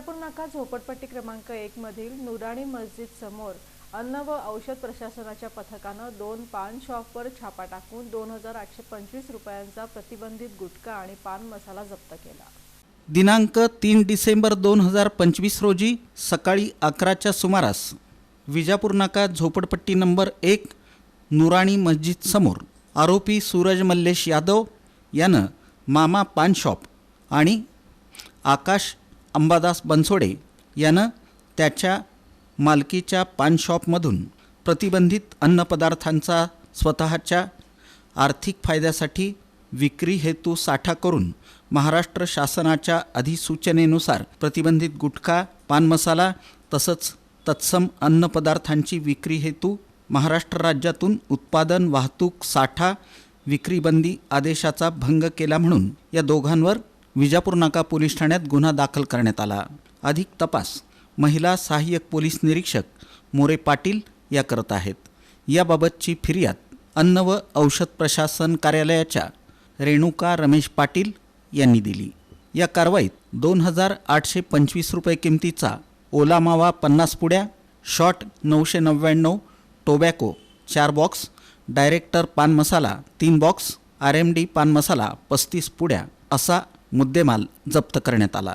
विजापूर नाका झोपडपट्टी क्रमांक एक मधील नुराणी मस्जिद समोर अन्न व औषध प्रशासनाच्या पथकानं दोन पान शॉपवर छापा टाकून दोन हजार आठशे पंचवीस रुपयांचा प्रतिबंधित गुटखा आणि पान मसाला जप्त केला. दिनांक तीन डिसेंबर दोन हजार पंचवीस रोजी सकाळी अकराच्या सुमारास विजापूर नाका झोपडपट्टी नंबर एक नुराणी मस्जिद समोर आरोपी सूरज मल्लेश यादव यानं मामा पान शॉप आणि आकाश अंबादास बनसोडे यानं त्याच्या मालकीच्या पान शॉपमधून प्रतिबंधित अन्नपदार्थांचा स्वतःच्या आर्थिक फायद्यासाठी विक्री हेतू साठा करून महाराष्ट्र शासनाच्या अधिसूचनेनुसार प्रतिबंधित गुटखा पान मसाला तसंच तत्सम अन्नपदार्थांची विक्री हेतू महाराष्ट्र राज्यातून उत्पादन वाहतूक साठा विक्रीबंदी आदेशाचा भंग केला म्हणून या दोघांवर विजापूर नाका पोलीस ठाण्यात गुन्हा दाखल करण्यात आला. अधिक तपास. महिला सहाय्यक पोलीस निरीक्षक मोरे पाटील या करत आहेत. याबाबतची फिर्याद अन्न व औषध प्रशासन कार्यालयाच्या रेणुका रमेश पाटील यांनी दिली. या कारवाईत दोन हजार आठशे पंचवीस रुपये किमतीचा ओला मावा पन्नास पुड्या शॉट नऊशे नव्याण्णव टोबॅको चार बॉक्स डायरेक्टर पान मसाला तीन बॉक्स आर एम डी पान मसाला पस्तीस पुड्या असा मुद्देमाल जप्त करण्यात आला.